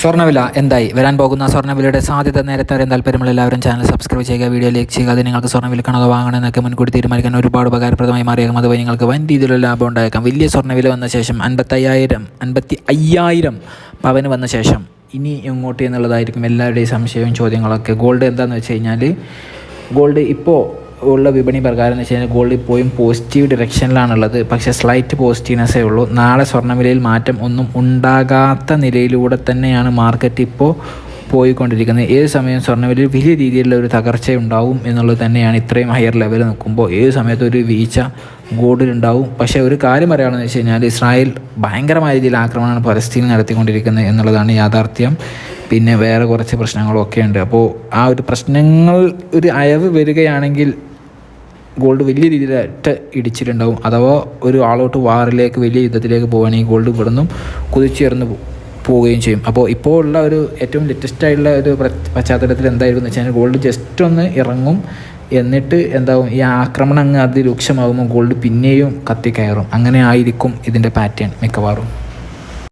സ്വർണവില എന്തായി? വരാൻ പോകുന്ന സ്വർണവിലയുടെ സാധ്യത നേരത്തെ അറിയാൻ താല്പര്യമുള്ള എല്ലാവരും ചാനൽ സബ്സ്ക്രൈബ് ചെയ്യുക വീഡിയോ ലൈക്ക് ചെയ്യുക. അത് നിങ്ങൾക്ക് സ്വർണവില വാങ്ങണം എന്നൊക്കെ മുൻകൂട്ടി തീരുമാനിക്കാൻ ഒരുപാട് ഉപകാരപ്രദമായി മാറിയേക്കും. അതുവഴി നിങ്ങൾക്ക് വൻ രീതിയിലുള്ള ലാഭം ഉണ്ടായേക്കാം. വലിയ സ്വർണവില വന്ന ശേഷം അൻപത്തയ്യായിരം അൻപത്തി അയ്യായിരം പവന് വന്ന ശേഷം ഇനി എങ്ങോട്ട് എന്നുള്ളതായിരിക്കും എല്ലാവരുടെയും സംശയവും ചോദ്യങ്ങളൊക്കെ. ഗോൾഡ് എന്താണെന്ന് വെച്ച് കഴിഞ്ഞാൽ ഗോൾഡ് ഇപ്പോൾ ഉള്ള വിപണി പ്രകാരം എന്ന് വെച്ച് കഴിഞ്ഞാൽ ഗോൾഡ് ഇപ്പോഴും പോസിറ്റീവ് ഡിറക്ഷനിലാണുള്ളത് പക്ഷേ സ്ലൈറ്റ് പോസിറ്റീവ്നെസ്സേ ഉള്ളൂ. നാളെ സ്വർണവിലയിൽ മാറ്റം ഒന്നും ഉണ്ടാകാത്ത നിലയിലൂടെ തന്നെയാണ് മാർക്കറ്റ് ഇപ്പോൾ പോയിക്കൊണ്ടിരിക്കുന്നത്. ഏത് സമയം സ്വർണവിലയിൽ വലിയ രീതിയിലുള്ള ഒരു തകർച്ച ഉണ്ടാവും എന്നുള്ളത് തന്നെയാണ് ഇത്രയും ഹയർ ലെവൽ നിൽക്കുമ്പോൾ. ഏത് സമയത്ത് ഒരു വീഴ്ച ഗോൾഡിലുണ്ടാവും. പക്ഷേ ഒരു കാര്യം പറയുകയാണെന്ന് വെച്ച് കഴിഞ്ഞാൽ ഇസ്രായേൽ ഭയങ്കരമായ രീതിയിൽ ആക്രമണമാണ് പലസ്തീൻ നടത്തിക്കൊണ്ടിരിക്കുന്നത് എന്നുള്ളതാണ് യാഥാർത്ഥ്യം. പിന്നെ വേറെ കുറച്ച് പ്രശ്നങ്ങളൊക്കെ ഉണ്ട്. അപ്പോൾ ആ ഒരു പ്രശ്നങ്ങൾ ഒരു അയവ് വരികയാണെങ്കിൽ ഗോൾഡ് വലിയ രീതിയിൽ ഇടിച്ചിട്ടുണ്ടാവും. അഥവാ ഒരു ആളോട്ട് വാറിലേക്ക് വലിയ യുദ്ധത്തിലേക്ക് പോവുകയാണെങ്കിൽ ഗോൾഡ് ഇവിടുന്നും കുതിച്ചുയർന്ന് പോവുകയും ചെയ്യും. അപ്പോൾ ഇപ്പോൾ ഉള്ള ഒരു ഏറ്റവും ലേറ്റസ്റ്റ് ആയിട്ടുള്ള ഒരു പശ്ചാത്തലത്തിൽ എന്തായിരിക്കും എന്ന് വെച്ചാൽ ഗോൾഡ് ജസ്റ്റ് ഒന്ന് ഇറങ്ങും. എന്നിട്ട് എന്താവും? ഈ ആക്രമണം അങ്ങ് അതിരൂക്ഷമാകുമ്പോൾ ഗോൾഡ് പിന്നെയും കത്തിക്കയറും അങ്ങനെ ആയിരിക്കും ഇതിന്റെ പാറ്റേൺ മിക്കവാറും.